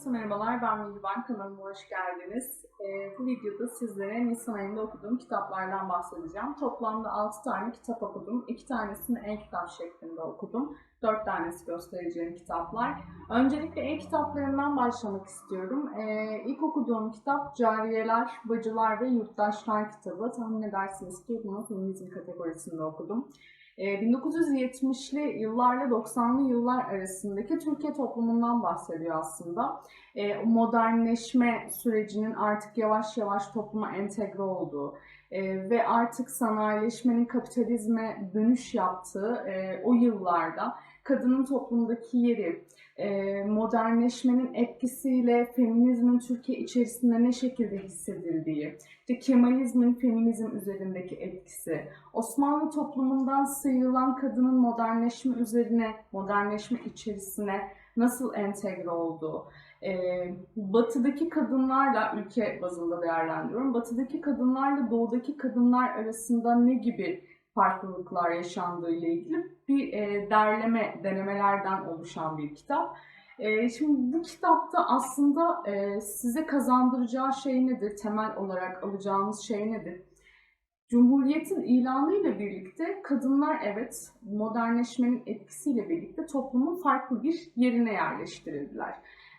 Herkese merhabalar, ben Mihriban. Kanalıma hoş geldiniz. Ee, bu videoda sizlere Nisan ayında okuduğum kitaplardan bahsedeceğim. Toplamda 6 tane kitap okudum. 2 tanesini e-kitap şeklinde okudum. 4 tanesi göstereceğim kitaplar. Öncelikle e-kitaplarından başlamak istiyorum. Ee, ilk okuduğum kitap Cariyeler, Bacılar ve Yurttaşlar kitabı. Tahmin edersiniz ki bunu feminizm kategorisinde okudum. 1970'li ee, yıllarla 90'lı yıllar arasındaki Türkiye toplumundan bahsediyor aslında. Ee, modernleşme sürecinin artık yavaş yavaş topluma entegre olduğu e, ve artık sanayileşmenin kapitalizme dönüş yaptığı e, o yıllarda kadının toplumdaki yeri, e, modernleşmenin etkisiyle feminizmin Türkiye içerisinde ne şekilde hissedildiği, işte Kemalizmin feminizm üzerindeki etkisi, Osmanlı toplumundan sıyrılan kadının modernleşme üzerine, modernleşme içerisine nasıl entegre olduğu, e, batıdaki kadınlarla, ülke bazında değerlendiriyorum, batıdaki kadınlarla doğudaki kadınlar arasında ne gibi farklılıklar yaşandığı ile ilgili bir e, derleme, denemelerden oluşan bir kitap. E, şimdi bu kitapta aslında e, size kazandıracağı şey nedir? Temel olarak alacağınız şey nedir? Cumhuriyetin ilanıyla birlikte kadınlar evet modernleşmenin etkisiyle birlikte toplumun farklı bir yerine yerleştirildiler.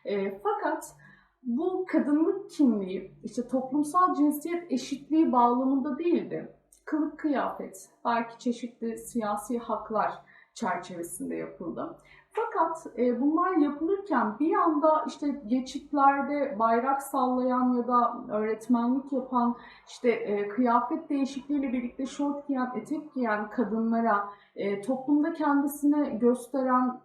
E, fakat bu kadınlık kimliği işte toplumsal cinsiyet eşitliği bağlamında değildi kılık kıyafet, belki çeşitli siyasi haklar çerçevesinde yapıldı. Fakat e, bunlar yapılırken bir anda işte geçitlerde bayrak sallayan ya da öğretmenlik yapan işte e, kıyafet değişikliğiyle birlikte şort giyen, etek giyen kadınlara e, toplumda kendisini gösteren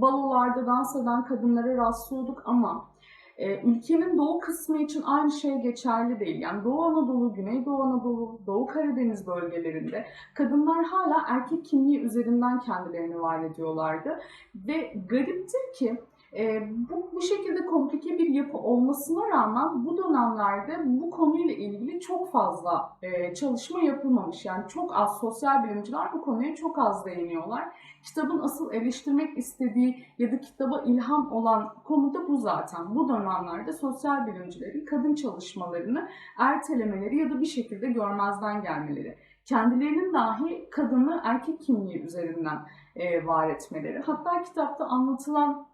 balolarda dans eden kadınlara rastlıyorduk ama ülkenin doğu kısmı için aynı şey geçerli değil. Yani Doğu Anadolu, Güneydoğu Anadolu, Doğu Karadeniz bölgelerinde kadınlar hala erkek kimliği üzerinden kendilerini var ediyorlardı. Ve gariptir ki e, bu, bu şekilde komplike bir yapı olmasına rağmen bu dönemlerde bu konuyla ilgili çok fazla e, çalışma yapılmamış. Yani çok az sosyal bilimciler bu konuya çok az değiniyorlar. Kitabın asıl eleştirmek istediği ya da kitaba ilham olan konu da bu zaten. Bu dönemlerde sosyal bilimcilerin kadın çalışmalarını ertelemeleri ya da bir şekilde görmezden gelmeleri kendilerinin dahi kadını erkek kimliği üzerinden e, var etmeleri. Hatta kitapta anlatılan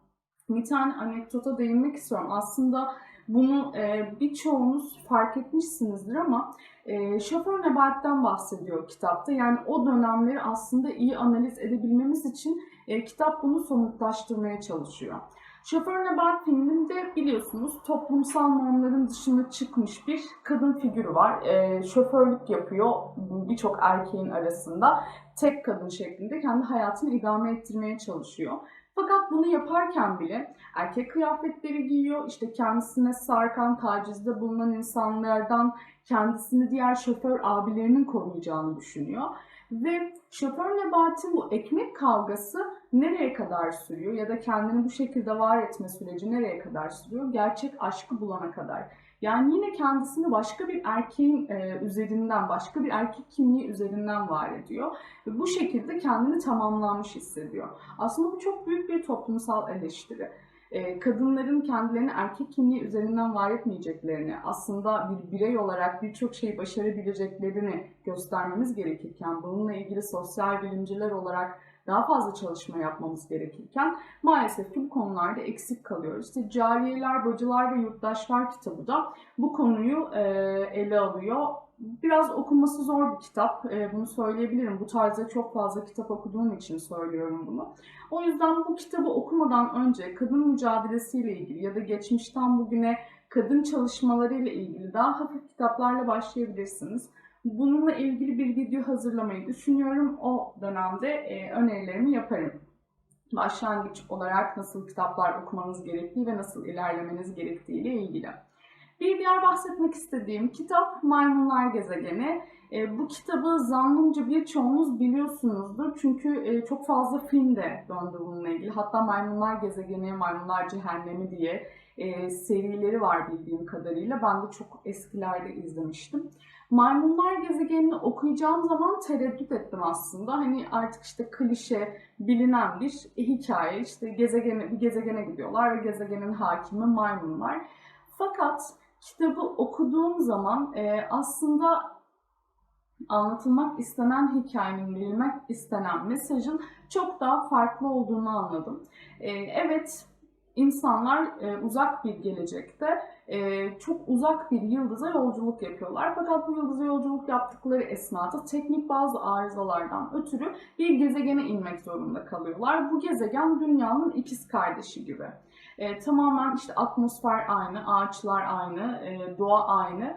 bir tane anekdota değinmek istiyorum. Aslında bunu e, birçoğunuz fark etmişsinizdir ama e, şoför Nebat'ten bahsediyor kitapta. Yani o dönemleri aslında iyi analiz edebilmemiz için e, kitap bunu somutlaştırmaya çalışıyor. Şoför Nebat filminde biliyorsunuz toplumsal normların dışına çıkmış bir kadın figürü var. E, şoförlük yapıyor birçok erkeğin arasında. Tek kadın şeklinde kendi hayatını idame ettirmeye çalışıyor. Fakat bunu yaparken bile erkek kıyafetleri giyiyor, işte kendisine sarkan, tacizde bulunan insanlardan kendisini diğer şoför abilerinin koruyacağını düşünüyor. Ve şoför Nebat'in bu ekmek kavgası nereye kadar sürüyor ya da kendini bu şekilde var etme süreci nereye kadar sürüyor? Gerçek aşkı bulana kadar. Yani yine kendisini başka bir erkeğin e, üzerinden, başka bir erkek kimliği üzerinden var ediyor. Ve bu şekilde kendini tamamlanmış hissediyor. Aslında bu çok büyük bir toplumsal eleştiri. E, kadınların kendilerini erkek kimliği üzerinden var etmeyeceklerini, aslında bir birey olarak birçok şey başarabileceklerini göstermemiz gerekirken, bununla ilgili sosyal bilimciler olarak daha fazla çalışma yapmamız gerekirken maalesef bu konularda eksik kalıyoruz. İşte Cariyeler, Bacılar ve Yurttaşlar kitabı da bu konuyu e, ele alıyor. Biraz okunması zor bir kitap, e, bunu söyleyebilirim. Bu tarzda çok fazla kitap okuduğum için söylüyorum bunu. O yüzden bu kitabı okumadan önce kadın mücadelesiyle ilgili ya da geçmişten bugüne kadın çalışmalarıyla ilgili daha hafif kitaplarla başlayabilirsiniz. Bununla ilgili bir video hazırlamayı düşünüyorum. O dönemde e, önerilerimi yaparım. Başlangıç olarak nasıl kitaplar okumanız gerektiği ve nasıl ilerlemeniz gerektiği ile ilgili. Bir diğer bahsetmek istediğim kitap Maymunlar Gezegeni. E, bu kitabı zannımca birçoğunuz biliyorsunuzdur. Çünkü e, çok fazla film de döndü bununla ilgili. Hatta Maymunlar Gezegeni, Maymunlar Cehennemi diye e, serileri var bildiğim kadarıyla. Ben de çok eskilerde izlemiştim. Maymunlar gezegenini okuyacağım zaman tereddüt ettim aslında. Hani artık işte klişe, bilinen bir hikaye. İşte gezegene, bir gezegene gidiyorlar ve gezegenin hakimi maymunlar. Fakat kitabı okuduğum zaman e, aslında anlatılmak istenen hikayenin, verilmek istenen mesajın çok daha farklı olduğunu anladım. E, evet, insanlar e, uzak bir gelecekte e, çok uzak bir yıldıza yolculuk yapıyorlar. Fakat bu yıldıza yolculuk yaptıkları esnada teknik bazı arızalardan ötürü bir gezegene inmek zorunda kalıyorlar. Bu gezegen dünyanın ikiz kardeşi gibi. E, tamamen işte atmosfer aynı, ağaçlar aynı, e, doğa aynı.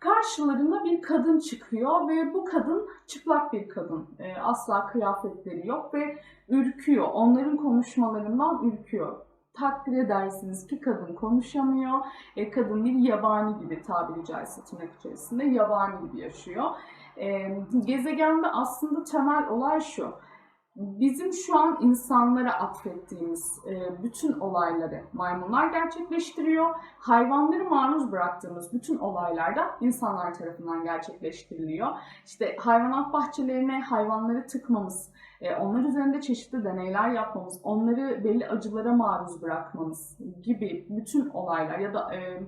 Karşılarına bir kadın çıkıyor ve bu kadın çıplak bir kadın. E, asla kıyafetleri yok ve ürküyor. Onların konuşmalarından ürküyor takdir edersiniz ki kadın konuşamıyor. E, kadın bir yabani gibi tabiri caizse tırnak içerisinde yabani gibi yaşıyor. E, gezegende aslında temel olay şu. Bizim şu an insanlara atfettiğimiz e, bütün olayları maymunlar gerçekleştiriyor. Hayvanları maruz bıraktığımız bütün olaylarda insanlar tarafından gerçekleştiriliyor. İşte hayvanat bahçelerine hayvanları tıkmamız, e, onlar üzerinde çeşitli deneyler yapmamız, onları belli acılara maruz bırakmamız gibi bütün olaylar ya da e,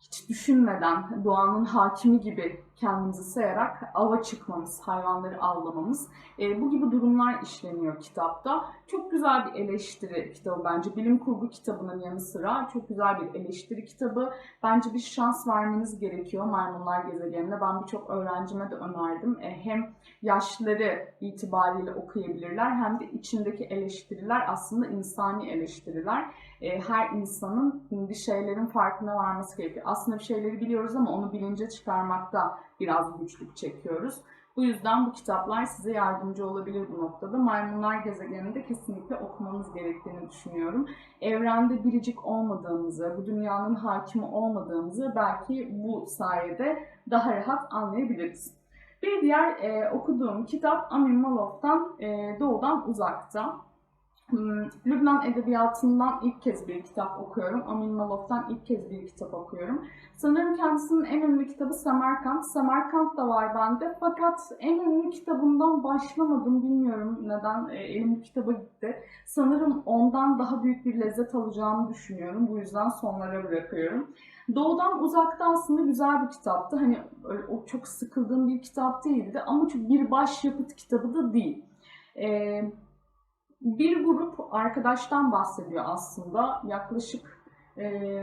hiç düşünmeden doğanın hakimi gibi kendimizi sayarak ava çıkmamız, hayvanları avlamamız e, bu gibi durumlar işleniyor kitapta. Çok güzel bir eleştiri kitabı bence. Bilim kurgu kitabının yanı sıra çok güzel bir eleştiri kitabı. Bence bir şans vermeniz gerekiyor Maymunlar Gezegeni'ne. Ben birçok öğrencime de önerdim. E, hem yaşları itibariyle okuyabilirler hem de içindeki eleştiriler aslında insani eleştiriler. E, her insanın bir şeylerin farkına varması gerekiyor. Aslında bir şeyleri biliyoruz ama onu bilince çıkarmakta biraz güçlük çekiyoruz. Bu yüzden bu kitaplar size yardımcı olabilir bu noktada. Maymunlar gezegeninde kesinlikle okumanız gerektiğini düşünüyorum. Evrende biricik olmadığımızı, bu dünyanın hakimi olmadığımızı belki bu sayede daha rahat anlayabiliriz. Bir diğer e, okuduğum kitap Amin Maloff'tan e, Doğudan Uzakta. Hmm, Lübnan Edebiyatı'ndan ilk kez bir kitap okuyorum. Amin Maloff'tan ilk kez bir kitap okuyorum. Sanırım kendisinin en ünlü kitabı Semerkant. Semerkant da var bende. Fakat en ünlü kitabından başlamadım. Bilmiyorum neden e, elim kitaba gitti. Sanırım ondan daha büyük bir lezzet alacağımı düşünüyorum. Bu yüzden sonlara bırakıyorum. Doğudan Uzakta aslında güzel bir kitaptı. Hani o çok sıkıldığım bir kitap değildi. Ama bir başyapıt kitabı da değil. Eee bir grup arkadaştan bahsediyor aslında. Yaklaşık e,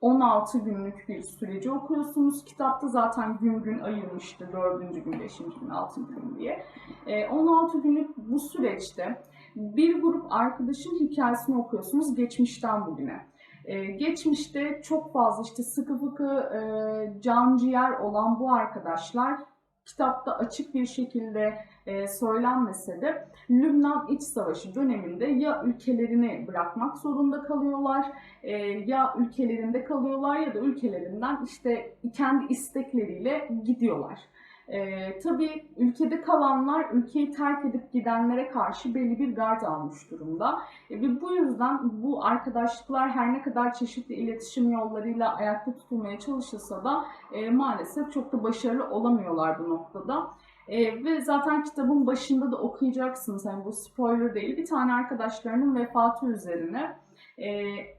16 günlük bir süreci okuyorsunuz. Kitapta zaten gün gün ayırmıştı. 4. gün, 5. gün, 6. gün diye. E, 16 günlük bu süreçte bir grup arkadaşın hikayesini okuyorsunuz geçmişten bugüne. Ee, geçmişte çok fazla işte sıkı fıkı e, can ciğer olan bu arkadaşlar kitapta açık bir şekilde e, söylenmese de Lübnan İç Savaşı döneminde ya ülkelerini bırakmak zorunda kalıyorlar e, ya ülkelerinde kalıyorlar ya da ülkelerinden işte kendi istekleriyle gidiyorlar. E, tabii ülkede kalanlar ülkeyi terk edip gidenlere karşı belli bir gard almış durumda. E, ve bu yüzden bu arkadaşlıklar her ne kadar çeşitli iletişim yollarıyla ayakta tutulmaya çalışılsa da e, maalesef çok da başarılı olamıyorlar bu noktada. E, ve zaten kitabın başında da okuyacaksınız. Yani bu spoiler değil. Bir tane arkadaşlarının vefatı üzerine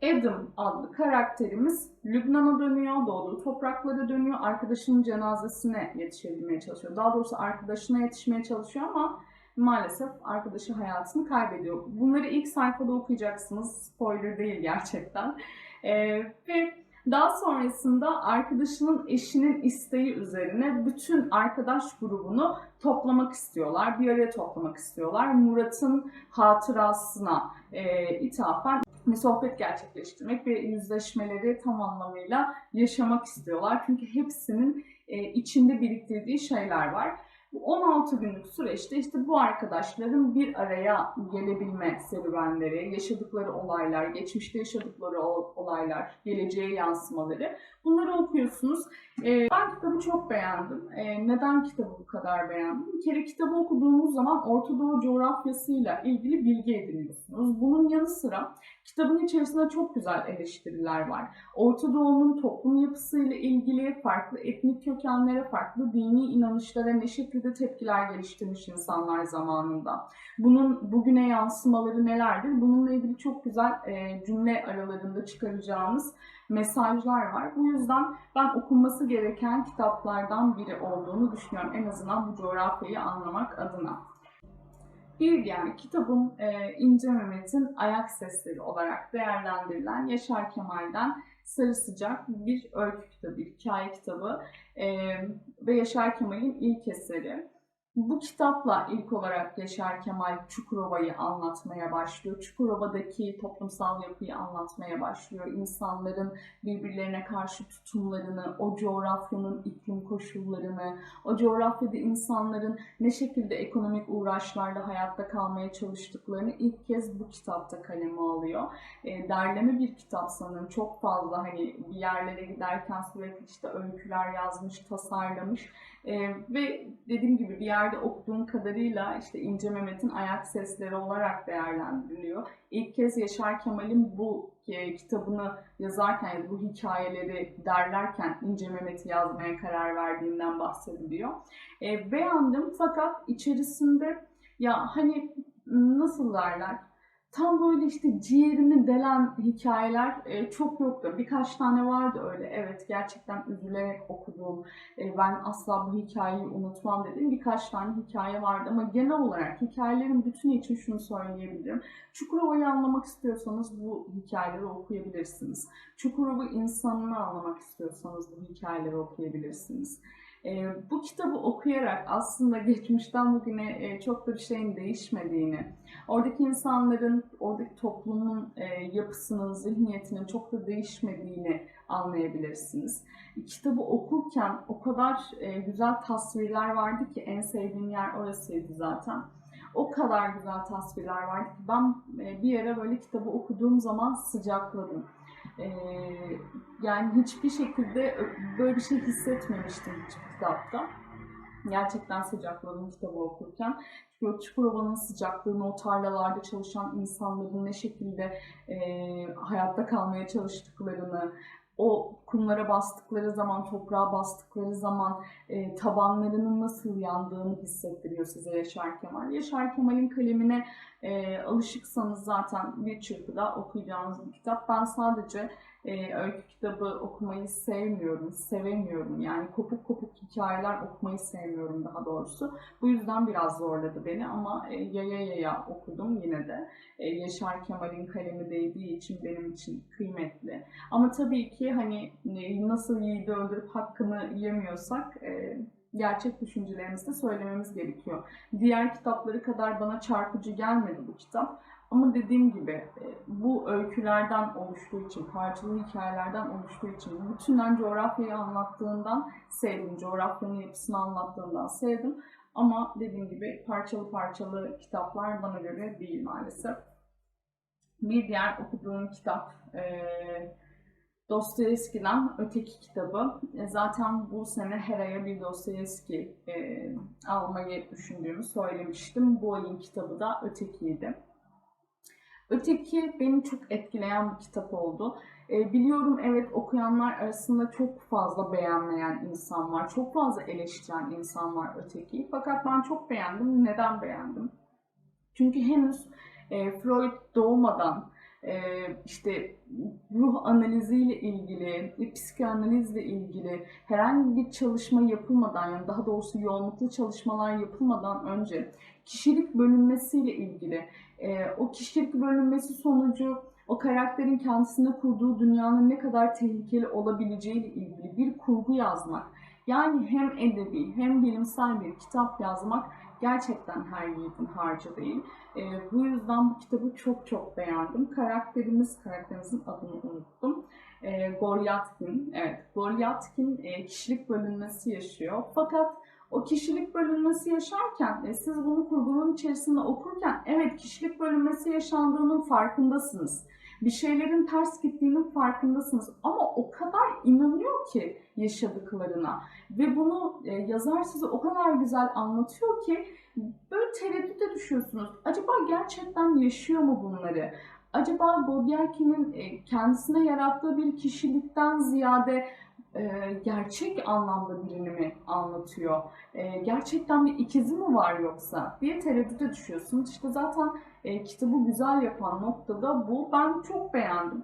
Adam adlı karakterimiz Lübnan'a dönüyor, doğduğu topraklara dönüyor, arkadaşının cenazesine yetişebilmeye çalışıyor. Daha doğrusu arkadaşına yetişmeye çalışıyor ama maalesef arkadaşı hayatını kaybediyor. Bunları ilk sayfada okuyacaksınız. Spoiler değil gerçekten. E, ve daha sonrasında arkadaşının eşinin isteği üzerine bütün arkadaş grubunu toplamak istiyorlar. Bir araya toplamak istiyorlar. Murat'ın hatırasına e, ithafen bir sohbet gerçekleştirmek ve yüzleşmeleri tam anlamıyla yaşamak istiyorlar. Çünkü hepsinin e, içinde biriktirdiği şeyler var. Bu 16 günlük süreçte işte bu arkadaşların bir araya gelebilme serüvenleri, yaşadıkları olaylar, geçmişte yaşadıkları olaylar, geleceğe yansımaları bunları okuyorsunuz. Ee, ben kitabı çok beğendim. Ee, neden kitabı bu kadar beğendim? Bir kere kitabı okuduğunuz zaman Orta Doğu coğrafyasıyla ilgili bilgi ediniyorsunuz. Bunun yanı sıra Kitabın içerisinde çok güzel eleştiriler var. Orta Doğu'nun toplum yapısıyla ilgili farklı etnik kökenlere, farklı dini inanışlara ne şekilde tepkiler geliştirmiş insanlar zamanında. Bunun bugüne yansımaları nelerdir? Bununla ilgili çok güzel e, cümle aralarında çıkaracağınız mesajlar var. Bu yüzden ben okunması gereken kitaplardan biri olduğunu düşünüyorum. En azından bu coğrafyayı anlamak adına. Bir diğer kitabım e, İnce Mehmet'in Ayak Sesleri olarak değerlendirilen Yaşar Kemal'den Sarı Sıcak bir öykü kitabı, hikaye kitabı e, ve Yaşar Kemal'in ilk eseri. Bu kitapla ilk olarak Yaşar Kemal Çukurova'yı anlatmaya başlıyor. Çukurova'daki toplumsal yapıyı anlatmaya başlıyor. İnsanların birbirlerine karşı tutumlarını, o coğrafyanın iklim koşullarını, o coğrafyada insanların ne şekilde ekonomik uğraşlarla hayatta kalmaya çalıştıklarını ilk kez bu kitapta kaleme alıyor. E, derleme bir kitap sanırım. Çok fazla hani bir yerlere giderken sürekli işte öyküler yazmış, tasarlamış. E, ve dediğim gibi bir yerde okuduğum kadarıyla işte İnce Mehmet'in ayak sesleri olarak değerlendiriliyor. İlk kez Yaşar Kemal'in bu e, kitabını yazarken bu hikayeleri derlerken İnce Mehmet'i yazmaya karar verdiğinden bahsediliyor. E, beğendim fakat içerisinde ya hani nasıl derler tam böyle işte ciğerimi delen hikayeler e, çok yoktu. Birkaç tane vardı öyle. Evet gerçekten üzülerek okuduğum, e, ben asla bu hikayeyi unutmam dediğim birkaç tane hikaye vardı. Ama genel olarak hikayelerin bütünü için şunu söyleyebilirim. Çukurova'yı anlamak istiyorsanız bu hikayeleri okuyabilirsiniz. Çukurova insanını anlamak istiyorsanız bu hikayeleri okuyabilirsiniz. E, bu kitabı okuyarak aslında geçmişten bugüne e, çok da bir şeyin değişmediğini, oradaki insanların, oradaki toplumun e, yapısının, zihniyetinin çok da değişmediğini anlayabilirsiniz. Kitabı okurken o kadar e, güzel tasvirler vardı ki en sevdiğim yer orasıydı zaten. O kadar güzel tasvirler vardı ki ben bir yere böyle kitabı okuduğum zaman sıcakladım. Ee, yani hiçbir şekilde böyle bir şey hissetmemiştim hiçbir kitapta. Gerçekten sıcakladım kitabı okurken. Çünkü Çukurova'nın sıcaklığını, o tarlalarda çalışan insanların ne şekilde e, hayatta kalmaya çalıştıklarını, o kumlara bastıkları zaman, toprağa bastıkları zaman e, tabanlarının nasıl yandığını hissettiriyor size Yaşar Kemal. Yaşar Kemal'in kalemine e, alışıksanız zaten bir çırpıda okuyacağınız bir kitap. Ben sadece e, öykü kitabı okumayı sevmiyorum, sevemiyorum. Yani kopuk kopuk hikayeler okumayı sevmiyorum daha doğrusu. Bu yüzden biraz zorladı beni ama e, yaya yaya okudum yine de. E, Yaşar Kemal'in kalemi değdiği için benim için kıymetli. Ama tabii ki hani e, nasıl yiğidi öldürüp hakkını yemiyorsak e, gerçek düşüncelerimizi söylememiz gerekiyor. Diğer kitapları kadar bana çarpıcı gelmedi bu kitap. Ama dediğim gibi e, bu öykülerden oluştuğu için, parçalı hikayelerden oluştuğu için, bütünden coğrafyayı anlattığından sevdim, coğrafyanın yapısını anlattığından sevdim. Ama dediğim gibi parçalı parçalı kitaplar bana göre değil maalesef. Bir diğer okuduğum kitap e, Dostoyevski'den Öteki kitabı. E, zaten bu sene her aya bir Dostoyevski e, almayı düşündüğümü söylemiştim. Bu ayın kitabı da Öteki'ydi. Öteki beni çok etkileyen bir kitap oldu. E, biliyorum evet okuyanlar arasında çok fazla beğenmeyen insan var. Çok fazla eleştiren insan var Öteki'yi. Fakat ben çok beğendim. Neden beğendim? Çünkü henüz e, Freud doğmadan işte ruh analiziyle ilgili, psikanalizle ilgili herhangi bir çalışma yapılmadan yani daha doğrusu yoğunluklu çalışmalar yapılmadan önce kişilik bölünmesiyle ilgili e, o kişilik bölünmesi sonucu o karakterin kendisine kurduğu dünyanın ne kadar tehlikeli olabileceğiyle ilgili bir kurgu yazmak. Yani hem edebi hem bilimsel bir kitap yazmak gerçekten her yiğidin harcı değil. E, bu yüzden bu kitabı çok çok beğendim. Karakterimiz, karakterimizin adını unuttum. E, Goryatkin, evet Goryatkin e, kişilik bölünmesi yaşıyor. Fakat o kişilik bölünmesi yaşarken e, siz bunu kurgunun içerisinde okurken evet kişilik bölünmesi yaşandığının farkındasınız. Bir şeylerin ters gittiğinin farkındasınız ama o kadar inanıyor ki yaşadıklarına ve bunu e, yazar size o kadar güzel anlatıyor ki böyle tereddüte düşüyorsunuz. Acaba gerçekten yaşıyor mu bunları? acaba Godyerki'nin e, kendisine yarattığı bir kişilikten ziyade e, gerçek anlamda birini mi anlatıyor? E, gerçekten bir ikizi mi var yoksa diye tereddüte düşüyorsunuz. İşte zaten e, kitabı güzel yapan nokta da bu. Ben çok beğendim.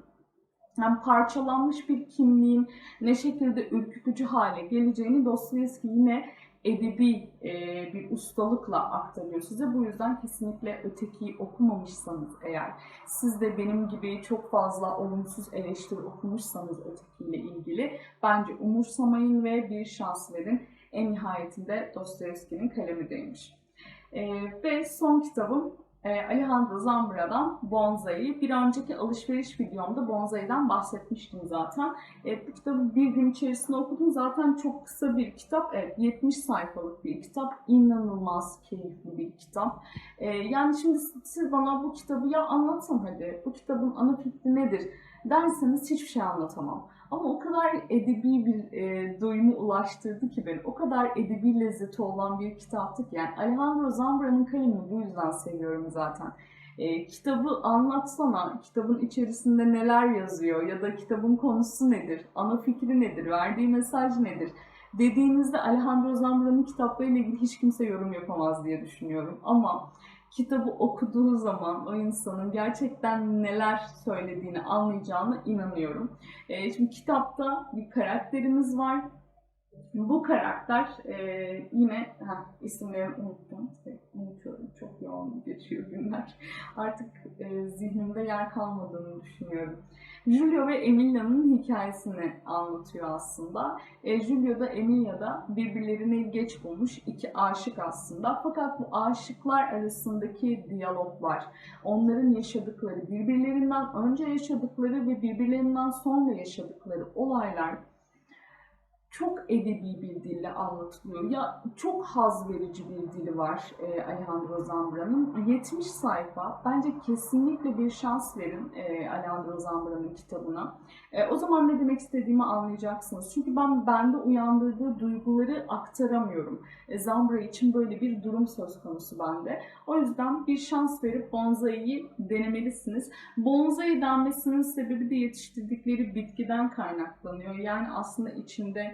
Yani parçalanmış bir kimliğin ne şekilde ürkütücü hale geleceğini Dostoyevski yine edebi e, bir ustalıkla aktarıyor size. Bu yüzden kesinlikle ötekiyi okumamışsanız eğer, siz de benim gibi çok fazla olumsuz eleştiri okumuşsanız ötekiyle ilgili, bence umursamayın ve bir şans verin. En nihayetinde Dostoyevski'nin kalemi değmiş. E, ve son kitabım Alejandro Zambra'dan Bonsai. Bir önceki alışveriş videomda Bonsai'den bahsetmiştim zaten. E, bu kitabı bir gün içerisinde okudum. Zaten çok kısa bir kitap. Evet, 70 sayfalık bir kitap. İnanılmaz keyifli bir kitap. E, yani şimdi siz bana bu kitabı ya anlatın hadi. Bu kitabın ana fikri nedir derseniz hiçbir şey anlatamam. Ama o kadar edebi bir e, doyumu ulaştırdı ki beni. O kadar edebi lezzeti olan bir kitaptı ki. Yani Alejandro Zambra'nın kalemini bu yüzden seviyorum zaten. E, kitabı anlatsana, kitabın içerisinde neler yazıyor ya da kitabın konusu nedir, ana fikri nedir, verdiği mesaj nedir dediğinizde Alejandro Zambra'nın kitaplarıyla ilgili hiç kimse yorum yapamaz diye düşünüyorum. Ama kitabı okuduğu zaman o insanın gerçekten neler söylediğini anlayacağını inanıyorum. E, şimdi kitapta bir karakterimiz var. Bu karakter e, yine heh, isimlerimi unuttum. Unutuyorum. Çok yoğun geçiyor günler. Artık e, zihnimde yer kalmadığını düşünüyorum. Julio ve Emilia'nın hikayesini anlatıyor aslında. E, Julio da Emilia da birbirlerini geç bulmuş iki aşık aslında. Fakat bu aşıklar arasındaki diyaloglar, onların yaşadıkları, birbirlerinden önce yaşadıkları ve birbirlerinden sonra yaşadıkları olaylar çok edebi bir dille anlatılıyor. Ya çok haz verici bir dili var e, Alejandro Zambra'nın. 70 sayfa. Bence kesinlikle bir şans verin e, Alejandro Zambra'nın kitabına. E, o zaman ne demek istediğimi anlayacaksınız. Çünkü ben bende uyandırdığı duyguları aktaramıyorum. E, Zambra için böyle bir durum söz konusu bende. O yüzden bir şans verip bonsai'yi denemelisiniz. Bonsai denmesinin sebebi de yetiştirdikleri bitkiden kaynaklanıyor. Yani aslında içinde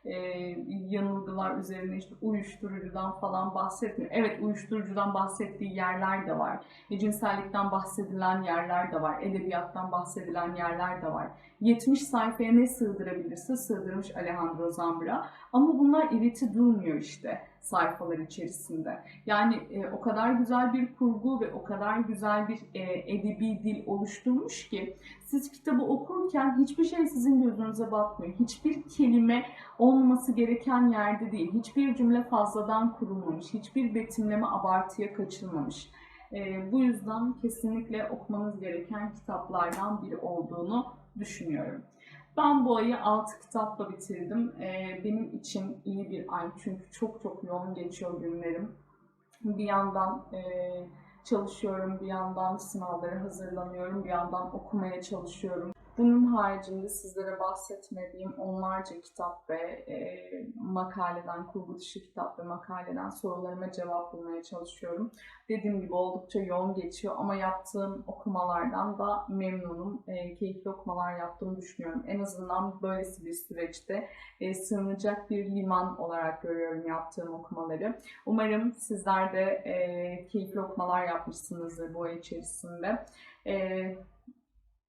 e, yanılgılar üzerine işte uyuşturucudan falan bahsetmiyor. Evet uyuşturucudan bahsettiği yerler de var. E, cinsellikten bahsedilen yerler de var. Edebiyattan bahsedilen yerler de var. 70 sayfaya ne sığdırabilirse sığdırmış Alejandro Zambra. Ama bunlar iriti durmuyor işte sayfalar içerisinde. Yani e, o kadar güzel bir kurgu ve o kadar güzel bir e, edebi dil oluşturmuş ki siz kitabı okurken hiçbir şey sizin gözünüze batmıyor. Hiçbir kelime olmaması gereken yerde değil. Hiçbir cümle fazladan kurulmamış. Hiçbir betimleme abartıya kaçılmamış. E, bu yüzden kesinlikle okumanız gereken kitaplardan biri olduğunu düşünüyorum. Ben bu ayı 6 kitapla bitirdim. Ee, benim için iyi bir ay çünkü çok çok yoğun geçiyor günlerim. Bir yandan e, çalışıyorum, bir yandan sınavlara hazırlanıyorum, bir yandan okumaya çalışıyorum. Bunun haricinde sizlere bahsetmediğim onlarca kitap ve e, makaleden, kurgu dışı kitap ve makaleden sorularıma cevap bulmaya çalışıyorum. Dediğim gibi oldukça yoğun geçiyor ama yaptığım okumalardan da memnunum. E, keyifli okumalar yaptığımı düşünüyorum. En azından böylesi bir süreçte e, sığınacak bir liman olarak görüyorum yaptığım okumaları. Umarım sizler de e, keyifli okumalar yapmışsınızdır bu ay içerisinde. E,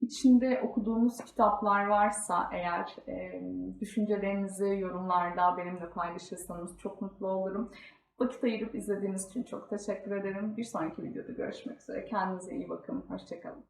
İçinde okuduğunuz kitaplar varsa eğer e, düşüncelerinizi yorumlarda benimle paylaşırsanız çok mutlu olurum. Vakit ayırıp izlediğiniz için çok teşekkür ederim. Bir sonraki videoda görüşmek üzere. Kendinize iyi bakın. Hoşçakalın.